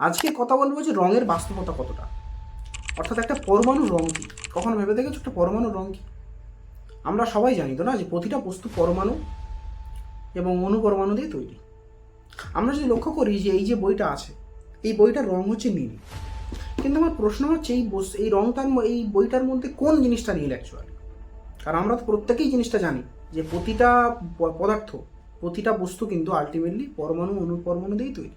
আজকে কথা বলব যে রঙের বাস্তবতা কতটা? অর্থাৎ একটা পরমাণু রং কি? কখনো ভেবে দেখেছ একটা পরমাণু রং কি? আমরা সবাই জানি তো না যে প্রতিটা বস্তু পরমাণু এবং অনুপরমাণু দিয়ে তৈরি। আমরা যদি লক্ষ্য করি যে এই যে বইটা আছে, এই বইটার রং হচ্ছে নীল। কিন্তু আমার প্রশ্ন হচ্ছে এই এই রংটার এই বইটার মধ্যে কোন জিনিসটা নীল অ্যাকচুয়ালি কারণ আমরা তো প্রত্যেকেই জিনিসটা জানি যে প্রতিটা পদার্থ, প্রতিটা বস্তু কিন্তু আলটিমেটলি পরমাণু অনুপরমাণু দিয়েই তৈরি।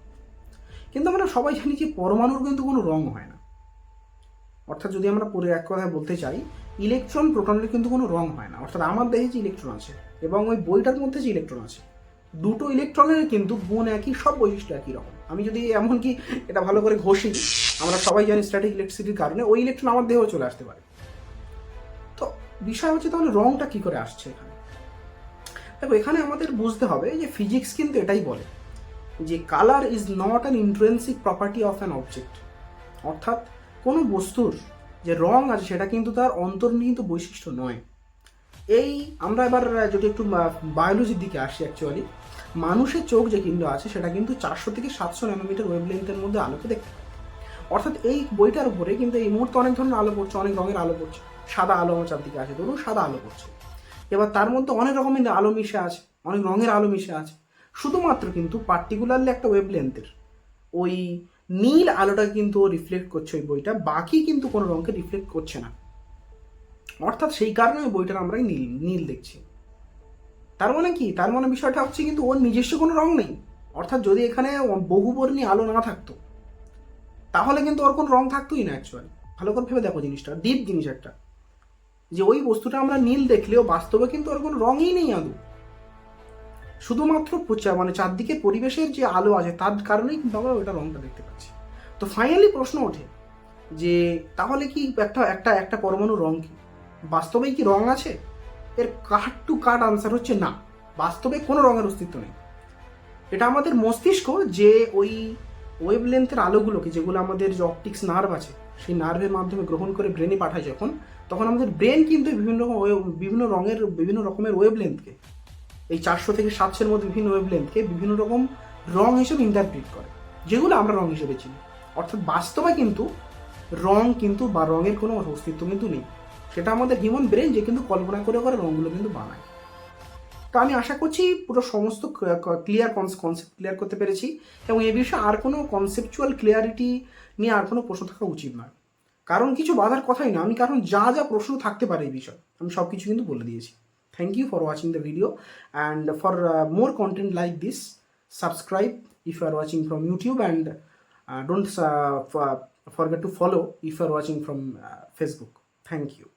কিন্তু আমরা সবাই জানি যে পরমাণুর কিন্তু কোনো রং হয় না। অর্থাৎ যদি আমরা পরে এক কথায় বলতে চাই, ইলেকট্রন প্রোটনের কিন্তু কোনো রং হয় না। অর্থাৎ আমার দেহে যে ইলেকট্রন আছে এবং ওই বইটার মধ্যে যে ইলেকট্রন আছে, দুটো ইলেকট্রনের কিন্তু গুণ একই, সব বৈশিষ্ট্য একই রকম। আমি যদি এমনকি এটা ভালো করে ঘষি, আমরা সবাই জানি স্ট্যাটিক ইলেকট্রিসিটির কারণে ওই ইলেকট্রন আমার দেহেও চলে আসতে পারে। তো বিষয় হচ্ছে তাহলে রংটা কি করে আসছে এখানে? দেখো, এখানে আমাদের বুঝতে হবে যে ফিজিক্স কিন্তু এটাই বলে। যে colour is not an intrinsic property of an object অর্থাৎ কোনো বস্তুর যে রং আছে সেটা কিন্তু তার অন্তর্নিহিত বৈশিষ্ট্য নয়। এই আমরা এবার যদি একটু বায়োলজির দিকে আসি অ্যাকচুয়ালি মানুষের চোখ যে কিন্তু আছে সেটা কিন্তু চারশো থেকে সাতশো ন্যানোমিটার ওয়েভলেন্থের মধ্যে আলোকে দেখতে অর্থাৎ এই বইটার উপরে কিন্তু এই মুহূর্তে অনেক ধরনের আলো পড়ছে, অনেক রঙের আলো পড়ছে। সাদা আলো আমার চারদিকে আছে, ধরুন সাদা আলো পড়ছে। এবার তার মধ্যে অনেক রকমের আলো মিশে আছে, অনেক রঙের আলো মিশে আছে। শুধুমাত্র কিন্তু পার্টিকুলারলি একটা ওয়েভলেন্থের ওই নীল আলোটা কিন্তু রিফ্লেক্ট করছে ওই বইটা, বাকি কিন্তু কোনো রঙকে রিফ্লেক্ট করছে না। অর্থাৎ সেই কারণে ওই বইটার আমরা নীল নীল দেখছি। তার মানে কি? তার মানে বিষয়টা হচ্ছে কিন্তু ওর নিজস্ব কোনো রং নেই। অর্থাৎ যদি এখানে বহুবর্ণী আলো না থাকতো, তাহলে কিন্তু ওর কোনো রং থাকতোই না অ্যাকচুয়ালি ভালো করে ভেবে দেখো জিনিসটা ডিপ জিনিস একটা। যে ওই বস্তুটা আমরা নীল দেখলেও বাস্তবে কিন্তু ওর কোনো রঙই নেই আদৌ। শুধুমাত্র পচা- মানে চারদিকে পরিবেশের যে আলো আছে, তার কারণেই কিন্তু আমরা ওইটা রংটা দেখতে পাচ্ছি। তো ফাইনালি প্রশ্ন ওঠে যে, তাহলে কি একটা একটা একটা পরমাণু রং কি? বাস্তবেই কি রং আছে? এর কাট টু কাট আনসার হচ্ছে না। বাস্তবে কোনো রঙের অস্তিত্ব নেই। এটা আমাদের মস্তিষ্ক যে ওই ওয়েভলেন্থের আলোগুলোকে, যেগুলো আমাদের যে অপটিক্স নার্ভ আছে, সেই নার্ভের মাধ্যমে গ্রহণ করে ব্রেনে পাঠায় যখন, তখন আমাদের ব্রেন কিন্তু বিভিন্ন রকম বিভিন্ন রঙের, বিভিন্ন রকমের ওয়েভলেন্থকে এই চারশো থেকে সাতশোর মধ্যে বিভিন্ন ওয়েভলেন্থকে বিভিন্ন রকম রং হিসেবে ইন্টারপ্রিট করে। যেগুলো আমরা রং হিসেবে চিনি। অর্থাৎ বাস্তবে কিন্তু রং কিন্তু বা রঙের কোনো অস্তিত্ব কিন্তু নেই। সেটা আমাদের হিউম্যান ব্রেন যে কিন্তু কল্পনা করে করে রঙগুলো কিন্তু বানায়। তো আমি আশা করছি পুরো সমস্ত ক্লিয়ার কনসেপ্ট ক্লিয়ার করতে পেরেছি এবং এ বিষয়ে আর কোনো কনসেপচুয়াল ক্লিয়ারিটি নিয়ে আর কোনো প্রশ্ন থাকা উচিত নয়। কারণ কিছু বাধার কথাই না। আমি কারণ যা যা প্রশ্ন থাকতে পারে এই বিষয়ে, আমি সব কিছু কিন্তু বলে দিয়েছি। Thank you for watching the video and for uh, more content like this, subscribe if you are watching from YouTube and uh, don't uh, forget to follow if you are watching from Facebook. Thank you.